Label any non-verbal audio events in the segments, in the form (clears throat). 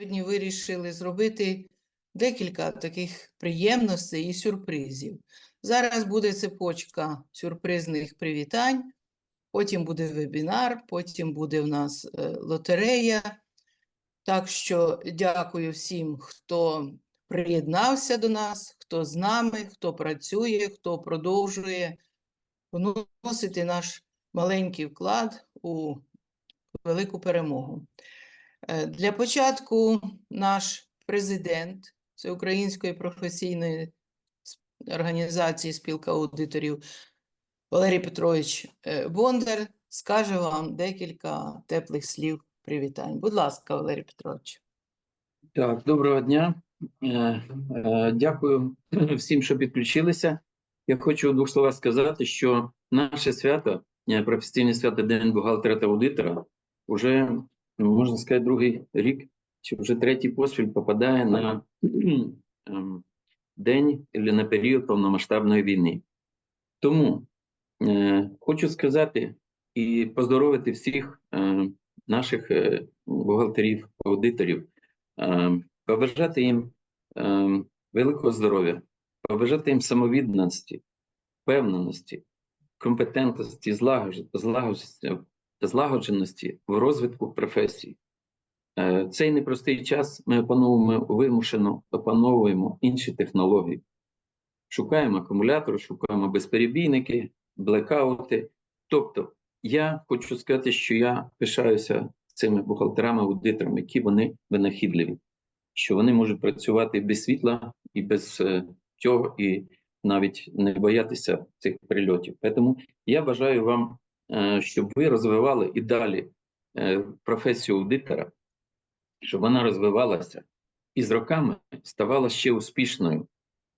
Сьогодні вирішили зробити декілька таких приємностей і сюрпризів. Зараз буде цепочка сюрпризних привітань, потім буде вебінар, потім буде в нас е, лотерея. Так що дякую всім, хто приєднався до нас, хто з нами, хто працює, хто продовжує вносити наш маленький вклад у велику перемогу. Е, Для початку наш президент Всеукраїнської професійної організації спілка аудиторів Валерій Петрович е, Бондар скаже вам декілька теплих слів привітань. Будь ласка, Валерій Петрович. Так, доброго дня. Е, Дякую всім, що підключилися. Я хочу у двох словах сказати, що наше свято, професійне свято День бухгалтера та аудитора, вже ну, можна сказати, другий рік, чи вже третій поспіль попадає на (clears throat) ем, день або на період повномасштабної війни. Тому е, хочу сказати і поздоровити всіх е, наших е, бухгалтерів, аудиторів. Е, побажати їм е, великого здоров'я, побажати їм самовідданості, впевненості, компетентності, злагодженості, злагодженості, в розвитку професії. Е, Цей непростий час ми опановуємо вимушено опановуємо інші технології. Шукаємо акумулятори, шукаємо безперебійники, блекаути. Тобто, я хочу сказати, що я пишаюся цими бухгалтерами, аудиторами, які вони винахідливі, що вони можуть працювати без світла і без е, цього, і навіть не боятися цих прильотів. Тому я бажаю вам, щоб ви розвивали і далі е, професію аудитора, щоб вона розвивалася і з роками ставала ще успішною,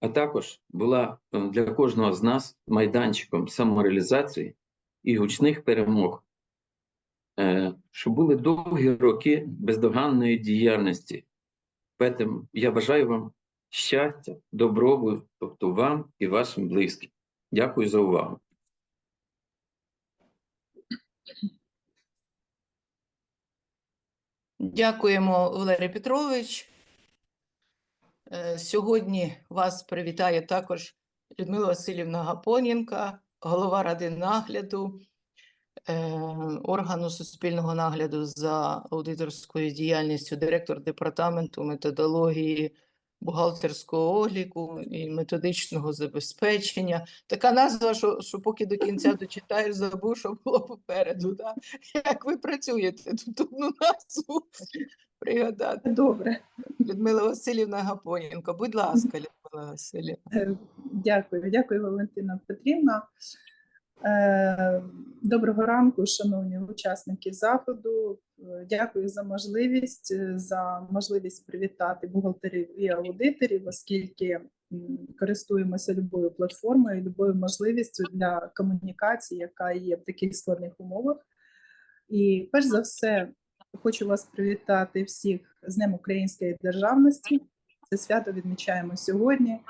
а також була е, для кожного з нас майданчиком самореалізації і гучних перемог е, що були довгі роки бездоганної діяльності. Тому я бажаю вам щастя, добробуту, тобто вам і вашим близьким. Дякую за увагу. Дякуємо, Валерій Петрович. Е, Сьогодні вас привітає також Людмила Васильівна Гапоненка, голова ради нагляду е, органу суспільного нагляду за аудиторською діяльністю, директор департаменту методології бухгалтерського обліку і методичного забезпечення. Така назва, що, що поки до кінця (clears throat) дочитаєш, забув, що було попереду. Да? Як ви працюєте? Тут одну назву пригадати. Добре, Людмила Васильівна Гапоненко, будь ласка, Людмила Васильівна. Е, дякую, дякую, Валентина Петрівна. Е, Доброго ранку, шановні учасники заходу. Е, Дякую за можливість, е, за можливість привітати бухгалтерів і аудиторів, оскільки користуємося любою платформою, любою можливістю для комунікації, яка є в таких складних умовах. І перш за все, хочу вас привітати всіх з Днем Української державності. Це свято відмічаємо сьогодні.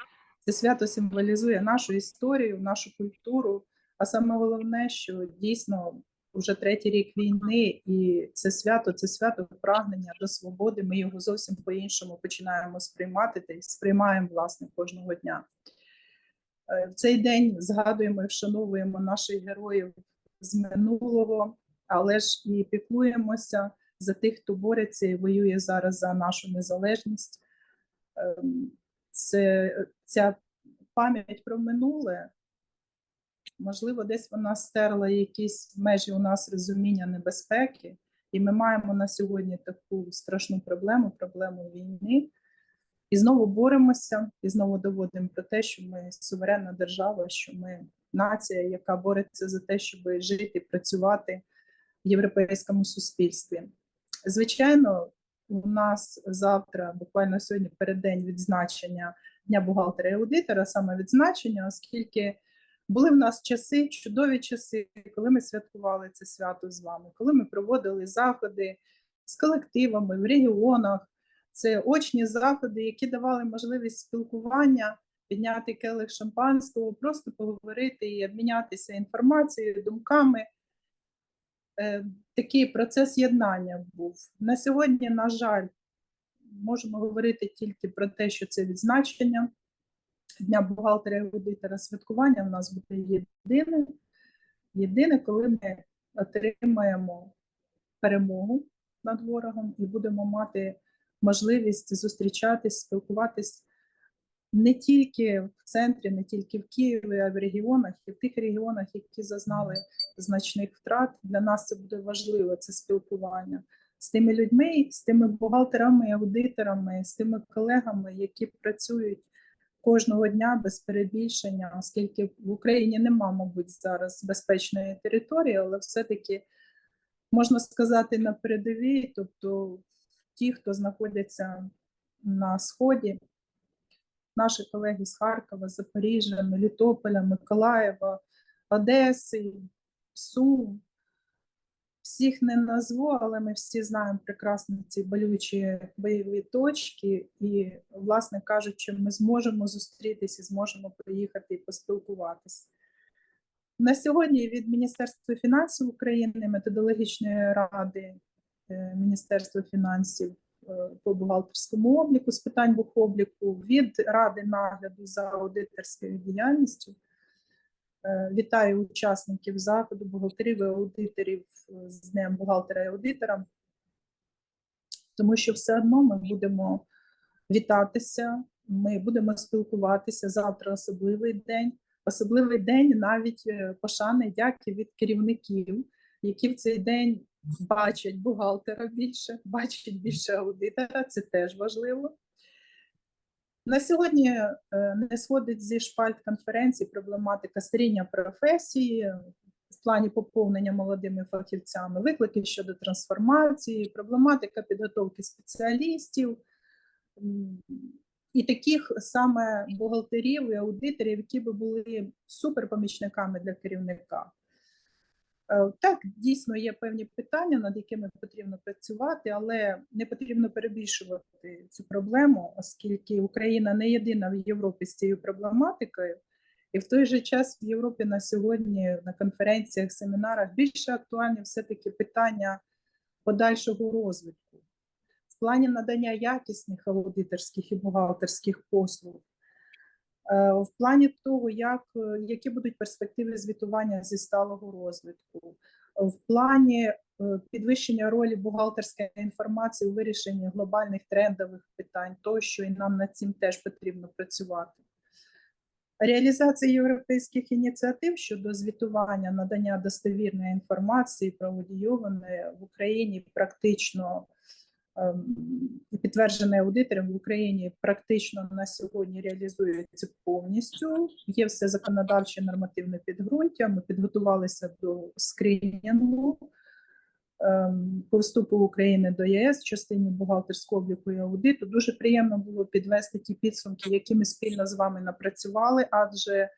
Це свято символізує нашу історію, нашу культуру. А саме головне, що дійсно вже третій рік війни, і це свято, це свято прагнення до свободи. Ми його зовсім по-іншому починаємо сприймати та й сприймаємо власне кожного дня. Е, В цей день згадуємо і вшановуємо наших героїв з минулого, але ж і піклуємося за тих, хто бореться і воює зараз за нашу незалежність. Ем, Це ця пам'ять про минуле можливо, десь вона стерла якісь межі у нас розуміння небезпеки, і ми маємо на сьогодні таку страшну проблему, проблему війни. І знову боремося, і знову доводимо про те, що ми суверенна держава, що ми нація, яка бореться за те, щоб жити працювати в європейському суспільстві. Звичайно, у нас завтра, буквально сьогодні, переддень відзначення Дня бухгалтера і аудитора, саме відзначення, оскільки були в нас часи, чудові часи, коли ми святкували це свято з вами, коли ми проводили заходи з колективами в регіонах. Це очні заходи, які давали можливість спілкування, підняти келих шампанського, просто поговорити і обмінятися інформацією, думками. Е, Такий процес єднання був. На сьогодні, на жаль, можемо говорити тільки про те, що це відзначення Дня бухгалтера аудитора. Святкування в нас буде єдине. Єдине, коли ми отримаємо перемогу над ворогом і будемо мати можливість зустрічатись, спілкуватись не тільки в центрі, не тільки в Києві, а в регіонах, і в тих регіонах, які зазнали значних втрат. Для нас це буде важливо, це спілкування з тими людьми, з тими бухгалтерами, аудиторами, з тими колегами, які працюють кожного дня без перебільшення, оскільки в Україні нема, мабуть, зараз безпечної території, але все-таки можна сказати на передовій, тобто ті, хто знаходяться на сході, наші колеги з Харкова, Запоріжжя, Мелітополя, Миколаєва, Одеси, Сум. Всіх не назву, але ми всі знаємо прекрасно ці болючі бойові точки, і, власне кажучи, ми зможемо зустрітися, зможемо приїхати і поспілкуватися. На сьогодні від Міністерства фінансів України, методологічної ради е, Міністерства фінансів е, по бухгалтерському обліку з питань бухобліку, від Ради нагляду за аудиторською діяльністю. Е, Вітаю учасників заходу, бухгалтерів і аудиторів е, з Днем бухгалтера і аудитора, тому що все одно ми будемо вітатися, ми будемо спілкуватися. Завтра особливий день. Особливий день навіть е, пошани дяки від керівників, які в цей день бачать бухгалтера більше, бачать більше аудитора. Це теж важливо. На сьогодні е, не сходить зі шпальт конференції проблематика старіння професії в плані поповнення молодими фахівцями, виклики щодо трансформації, проблематика підготовки спеціалістів і таких саме бухгалтерів і аудиторів, які би були суперпомічниками для керівника. Е, Так, дійсно є певні питання, над якими потрібно працювати, але не потрібно перебільшувати цю проблему, оскільки Україна не єдина в Європі з цією проблематикою, і в той же час в Європі на сьогодні на конференціях, семінарах більше актуальні все-таки питання подальшого розвитку в плані надання якісних аудиторських і бухгалтерських послуг. Е, В плані того, як, е, які будуть перспективи звітування зі сталого розвитку, в плані е, підвищення ролі бухгалтерської інформації у вирішенні глобальних трендових питань, тощо і нам над цим теж потрібно працювати. Реалізація європейських ініціатив щодо звітування надання достовірної інформації про в Україні практично ем, і аудитором в Україні практично на сьогодні реалізується повністю. Є все законодавче нормативне підґрунтя. Ми підготувалися до скринінгу ем, по вступу України до ЄС в частині бухгалтерського обліку і аудиту. Дуже приємно було підвести ті підсумки, які ми спільно з вами напрацювали, адже е,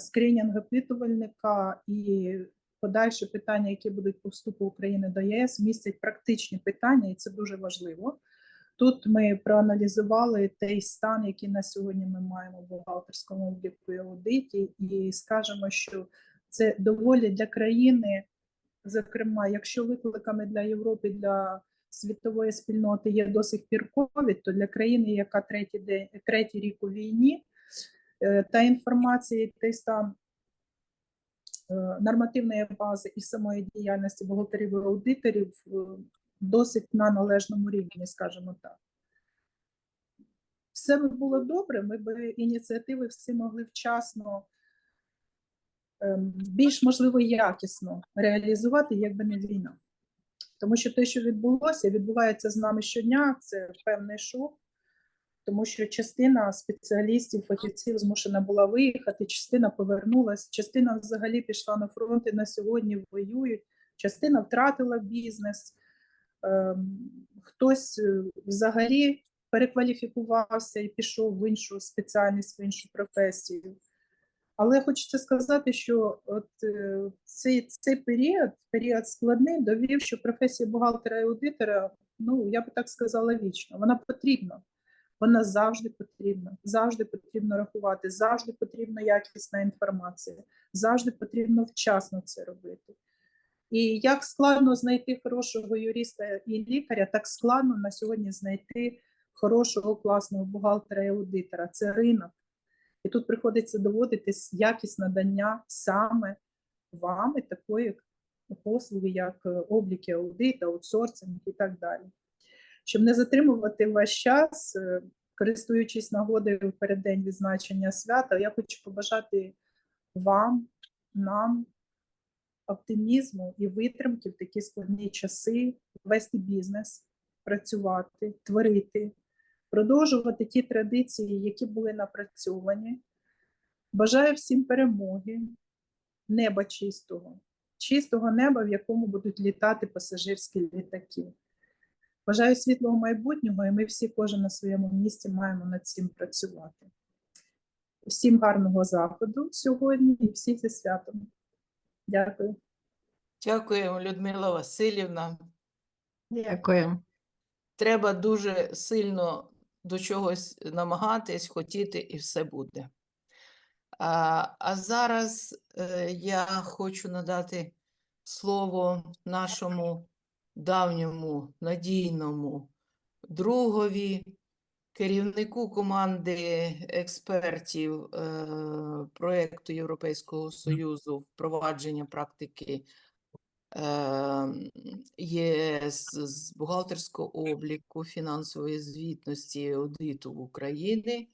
скринінг опитувальника і подальші питання, які будуть по вступу України до ЄС, містять практичні питання, і це дуже важливо. Тут ми проаналізували той стан, який на сьогодні ми маємо в бухгалтерському обліку і аудиті, і скажемо, що це доволі для країни, зокрема, якщо викликами для Європи, для світової спільноти є до сих пір ковід, то для країни, яка третій день, третій рік у війні, е, та інформація, і той стан нормативної бази і самої діяльності бухгалтерів і аудиторів е, досить на належному рівні, скажімо так. Все би було добре, ми б ініціативи всі могли вчасно, ем, більш можливо якісно реалізувати, якби не війна. Тому що те, що відбулося, відбувається з нами щодня, це певний шок, тому що частина спеціалістів, фахівців змушена була виїхати, частина повернулася, частина взагалі пішла на фронт і на сьогодні воюють, частина втратила бізнес, ем, хтось е, взагалі перекваліфікувався і пішов в іншу спеціальність, в іншу професію. Але хочеться сказати, що от е, цей, цей період, період складний, довів, що професія бухгалтера і аудитора, ну я би так сказала, вічно. Вона потрібна. Вона завжди потрібна. Завжди потрібно рахувати, завжди потрібна якісна інформація, завжди потрібно вчасно це робити. І як складно знайти хорошого юриста і лікаря, так складно на сьогодні знайти хорошого, класного бухгалтера і аудитора це ринок. І тут приходиться доводити якість надання саме вами такої послуги, як е, обліки, аудит, аутсорсинг і так далі. Щоб не затримувати ваш час, е, користуючись нагодою переддень відзначення свята, я хочу побажати вам, нам оптимізму і витримки в такі складні часи, вести бізнес, працювати, творити, продовжувати ті традиції, які були напрацьовані. Бажаю всім перемоги, неба чистого, чистого неба, в якому будуть літати пасажирські літаки. Бажаю світлого майбутнього, і ми всі, кожен на своєму місці, маємо над цим працювати. Всім гарного заходу сьогодні і всіх зі святом. Дякую. Дякуємо, Людмила Васильівна. Дякую. Треба дуже сильно до чогось намагатись, хотіти, і все буде. А, а зараз е, я хочу надати слово нашому давньому надійному другові, керівнику команди експертів е, проєкту Європейського Союзу впровадження практики е, ЄС з бухгалтерського обліку, фінансової звітності і аудиту в Україні.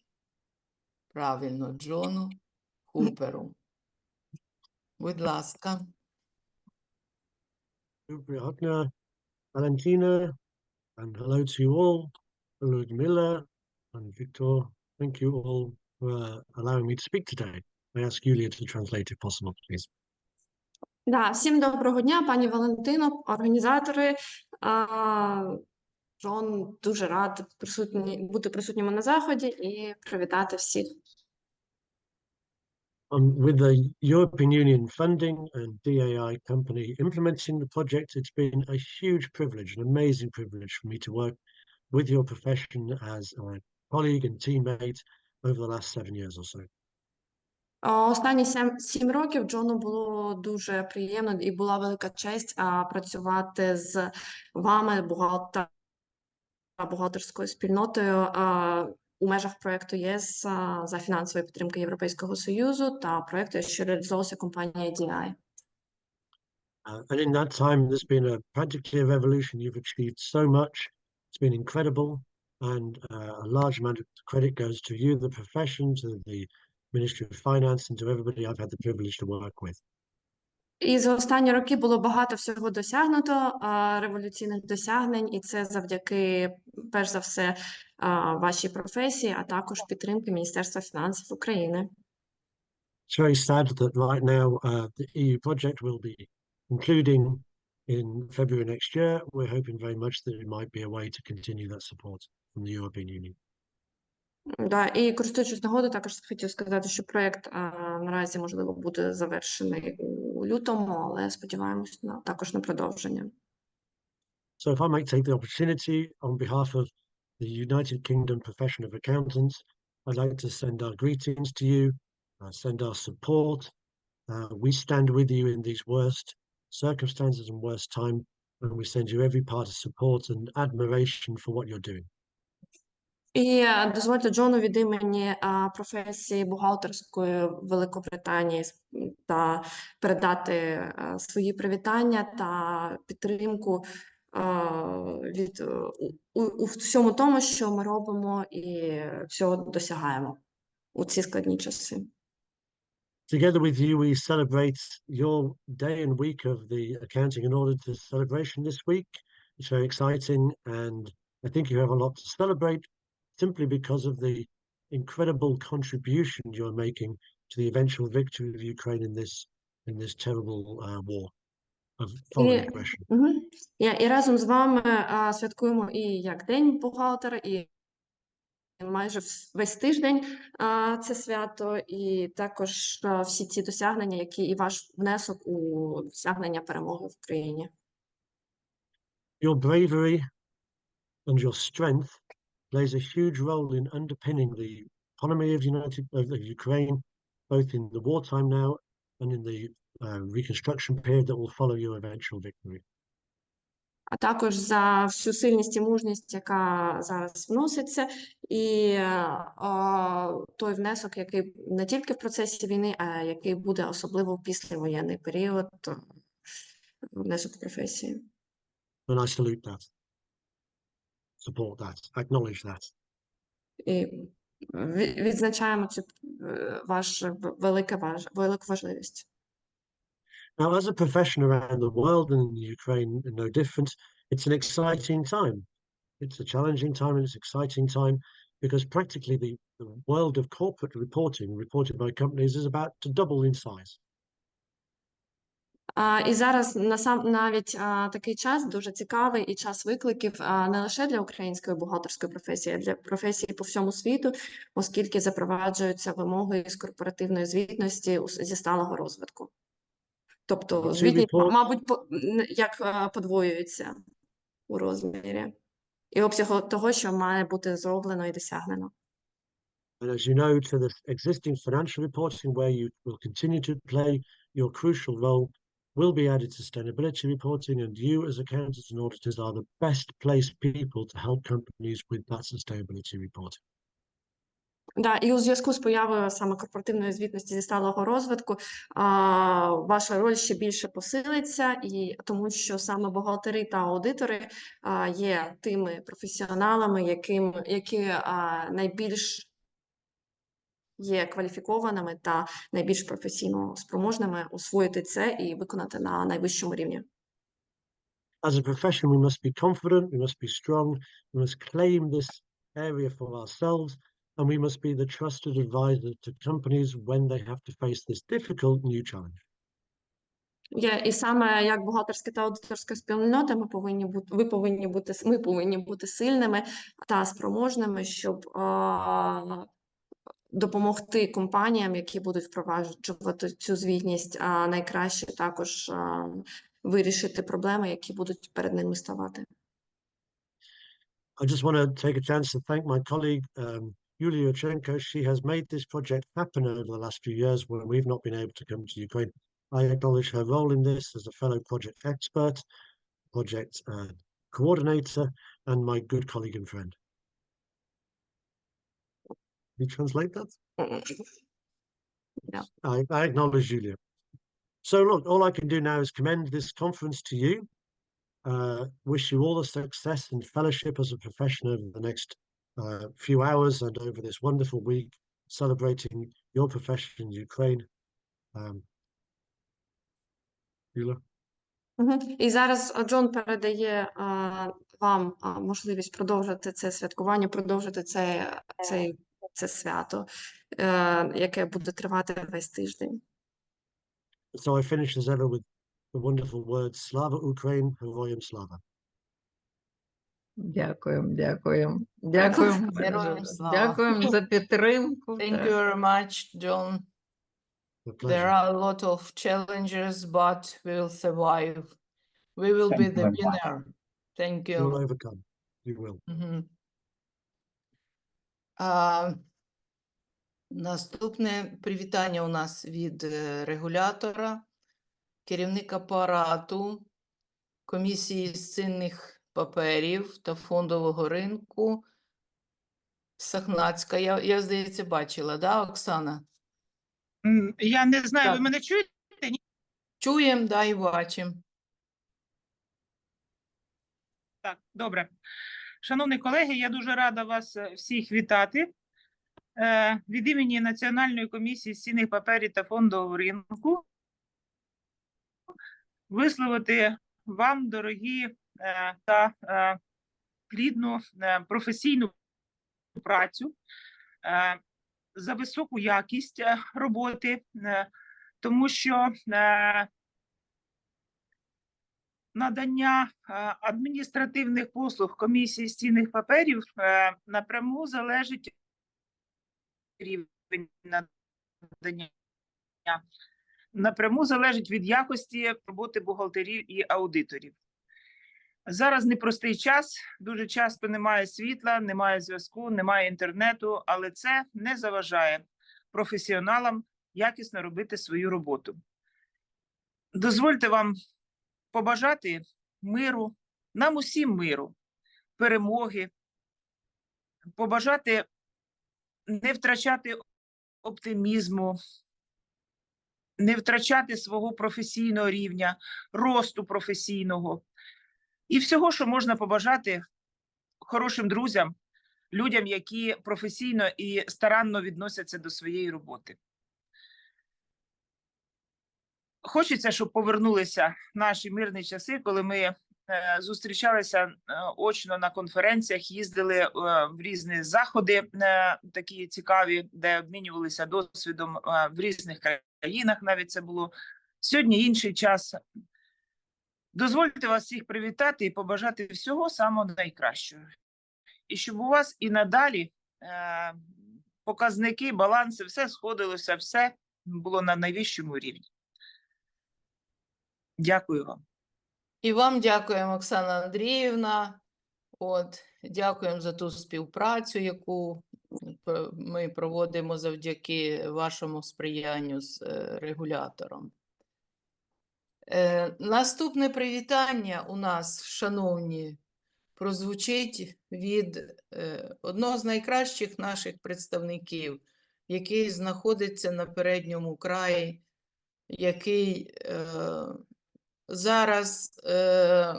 Правильно, Джону Хуперу. Будь ласка. Дня, Valentina, and hello to you all, Ludmilla and Victor. Thank you all for uh, allowing me to speak today. I ask Yulia to translate if possible, please. Да, всім доброго дня, пані Валентино, організатори. А, Джон дуже рад присутні, бути присутніми на заході і привітати всіх. Um, with the European Union funding and DAI company implementing the project, it's been a huge privilege, an amazing privilege for me to work with your profession as a colleague and teammate over the last seven years or so. А, Останні сім, сім років Джону було дуже приємно і була велика честь а, працювати з вами, бухгалтер, бухгалтерською спільнотою а, у межах проекту ЄС а, за фінансової підтримки Європейського Союзу та проекту, що реалізовувався компанією DI. Uh, and in that time, there's been a practically a revolution. You've achieved so much. It's been incredible. And uh, a large amount of credit goes to you, the profession, to the Ministry of Finance, and to everybody I've had the privilege to work with. І за останні роки було багато всього досягнуто, революційних досягнень, і це завдяки, перш за все, вашій професії, а також підтримки Міністерства фінансів України. It's very sad that right now uh, the EU project will be concluding in February next year. We're hoping very much that it might be a way to continue that support from the European Union. Да, і користуючись нагодою, також хотів сказати, що проєкт а, наразі можливо буде завершений у лютому, але сподіваємось на також на продовження. So if I might take the opportunity on behalf of the United Kingdom profession of accountants, I'd like to send our greetings to you, uh, send our support. Uh, we stand with you in these worst circumstances and worst time, and we send you every part of support and admiration for what you're doing. І е, дозвольте Джону від імені а, професії бухгалтерської Великобританії та передати е, свої привітання та підтримку е, від е, у у всьому тому, що ми робимо і всього досягаємо у ці складні часи. Together with you, we celebrate your day and week of the accounting and audit celebration this week. It's very exciting, and I think you have a lot to celebrate simply because of the incredible contribution you're making to the eventual victory of Ukraine in this in this terrible uh, war aggression. Угу. Я, і разом з вами а, святкуємо і як День бухгалтера, і майже весь тиждень а, це свято, і також а, всі ці досягнення, які і ваш внесок у досягнення перемоги в Україні. Your bravery and your strength plays a huge role in underpinning the economy of United of, Ukraine, both in the wartime now and in the uh, reconstruction period that will follow your eventual victory. а також за всю сильність і мужність, яка зараз вноситься, і е, той внесок, який не тільки в процесі війни, а який буде особливо в післявоєнний період, е, внесок професії. And I salute that. Support that. Acknowledge that. І ві- відзначаємо цю е, ваш велике важ, велику важливість. Now, as a profession around the world and in Ukraine, no different, it's an exciting time. It's a challenging time and it's an exciting time because practically the, the world of corporate reporting, reported by companies, is about to double in size. А, і зараз насам навіть а, такий час дуже цікавий і час викликів а, не лише для української бухгалтерської професії, а для професії по всьому світу, оскільки запроваджуються вимоги з корпоративної звітності зі сталого розвитку. Тобто звітність, мабуть, по- як а, подвоюється у розмірі і обсягу того, що має бути зроблено і досягнено. And as you know, to the existing financial reporting, where you will continue to play your crucial role, will be added sustainability reporting, and you, as accountants and auditors, are the best placed people to help companies with that sustainability reporting. Да, і у зв'язку з появою саме корпоративної звітності зі сталого розвитку а, ваша роль ще більше посилиться, і тому що саме бухгалтери та аудитори а, є тими професіоналами, яким, які а, найбільш є кваліфікованими та найбільш професійно спроможними освоїти це і виконати на найвищому рівні. As a profession, we must be confident, we must be strong, we must claim this area for ourselves, and we must be the trusted advisor to companies when they have to face this difficult new challenge. Є, і саме як бухгалтерська та аудиторська спільнота, ми повинні бути, ви повинні бути, ми повинні бути сильними та спроможними, щоб допомогти компаніям, які будуть впроваджувати цю звітність, а найкраще також вирішити проблеми, які будуть перед ними ставати. I just want to take a chance to thank my colleague, um, Yulia Yurchenko. She has made this project happen over the last few years when we've not been able to come to Ukraine. I acknowledge her role in this as a fellow project expert, project uh, coordinator, and my good colleague and friend. You translate that? I, I acknowledge Julia. So look, all I can do now is commend this conference to you. Uh, wish you all the success and fellowship as a profession over the next uh, few hours and over this wonderful week, celebrating your profession in Ukraine. Um, Julia? Мгм. І зараз а, Джон передає а, вам а, можливість продовжити це святкування, продовжити це, це, це свято, е, яке буде тривати весь тиждень. So I finish as ever with the wonderful words Slava Ukraine, Heroyam Slava. Дякуємо, дякуємо. Дякуємо. Героям дуже. слава. Дякуємо за підтримку. Thank так. you very much, John. A pleasure. There are a lot of challenges, but we will survive. We will be Thank you the very much. winner. Thank You'll you. overcome. You will. Мгм. А, наступне привітання у нас від е, регулятора, керівник апарату комісії з цінних паперів та фондового ринку. Сахнацька. Я, я здається, бачила, да, Оксана? Я не знаю, ви мене чуєте? Чуємо, да, і бачимо. Так, добре. Шановні колеги, я дуже рада вас е, всіх вітати. Е, Від імені Національної комісії з цінних паперів та фондового ринку висловити вам, дорогі е, та плідну професійну працю за високу якість роботи, тому що надання е, адміністративних послуг комісії з цінних паперів е, напряму залежить рівень надання. Напряму залежить від якості роботи бухгалтерів і аудиторів. Зараз непростий час, дуже часто немає світла, немає зв'язку, немає інтернету, але це не заважає професіоналам якісно робити свою роботу. Дозвольте вам побажати миру, нам усім миру, перемоги, побажати не втрачати оптимізму, не втрачати свого професійного рівня, росту професійного і всього, що можна побажати хорошим друзям, людям, які професійно і старанно відносяться до своєї роботи. Хочеться, щоб повернулися наші мирні часи, коли ми е, зустрічалися е, очно на конференціях, їздили е, в різні заходи, такі цікаві, де обмінювалися досвідом в різних країнах. Навіть це було сьогодні інший час. Дозвольте вас всіх привітати і побажати всього самого найкращого. І щоб у вас і надалі показники, баланси, все сходилося, все було на найвищому рівні. Дякую вам. І вам дякуємо, Оксана Андріївна. От, дякуємо за ту співпрацю, яку ми проводимо завдяки вашому сприянню з е, регулятором. Е, Наступне привітання у нас, шановні, прозвучить від е, одного з найкращих наших представників, який знаходиться на передньому краї, який е, зараз е,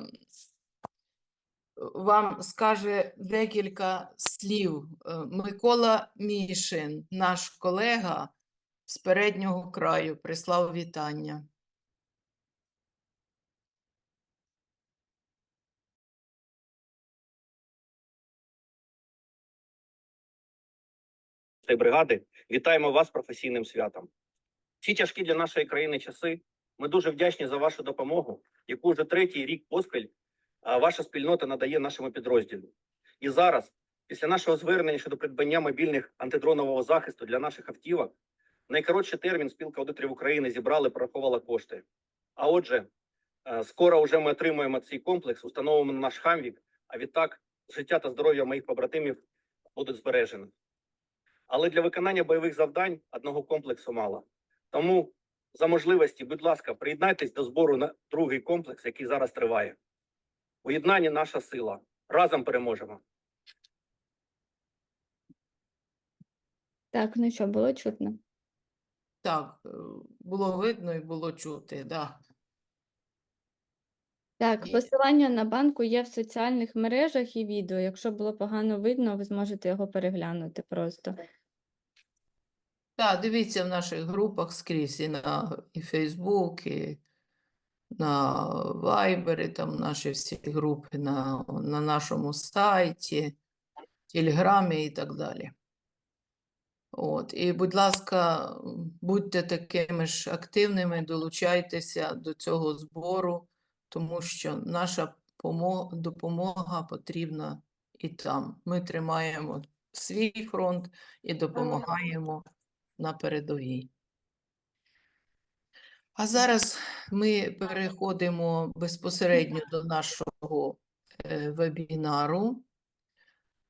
вам скаже декілька слів. Е, Микола Мішин, наш колега з переднього краю, прислав вітання. бригади. Вітаємо вас професійним святом. Ці тяжкі для нашої країни часи. Ми дуже вдячні за вашу допомогу, яку вже третій рік поспіль ваша спільнота надає нашому підрозділу. І зараз, після нашого звернення щодо придбання мобільних антидронового захисту для наших автівок, найкоротший термін спілка аудиторів України зібрали порахувала кошти. А отже, е, скоро вже ми отримуємо цей комплекс, установимо на наш хамвік, а відтак життя та здоров'я моїх побратимів будуть збережені. Але для виконання бойових завдань одного комплексу мало. Тому за можливості, будь ласка, приєднайтесь до збору на другий комплекс, який зараз триває. Уєднання наша сила. Разом переможемо. Так, ну що, було чутно? Так, е, було видно і було чути, да. Так, І- посилання на банку є в соціальних мережах і відео. Якщо було погано видно, ви зможете його переглянути просто. Так, дивіться в наших групах скрізь і на і Facebook, і на Viber, і там наші всі групи на, на нашому сайті, Телеграмі і так далі. От, і, будь ласка, будьте такими ж активними, долучайтеся до цього збору, тому що наша допомога потрібна і там. Ми тримаємо свій фронт і допомагаємо на передовій. А зараз ми переходимо безпосередньо до нашого е, вебінару.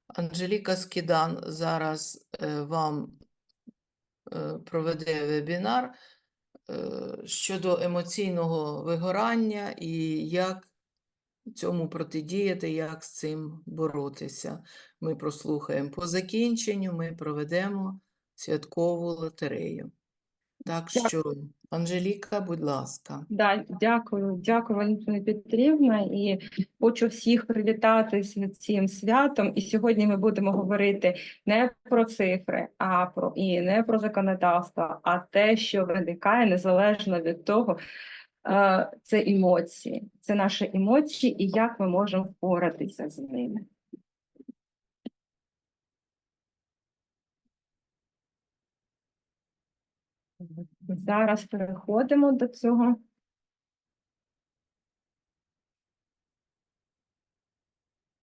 Анжеліка Скідан зараз е, вам е, проведе вебінар щодо емоційного вигорання і як цьому протидіяти, як з цим боротися. Ми прослухаємо. По закінченню ми проведемо святкову лотерею. Так що, Анжеліка, будь ласка. Да, дякую, дякую, Валентина Петрівна, і хочу всіх привітати з цим святом. І сьогодні ми будемо говорити не про цифри, а про і не про законодавство, а те, що виникає незалежно від того, е, це емоції, це наші емоції, і як ми можемо впоратися з ними. Зараз переходимо до цього.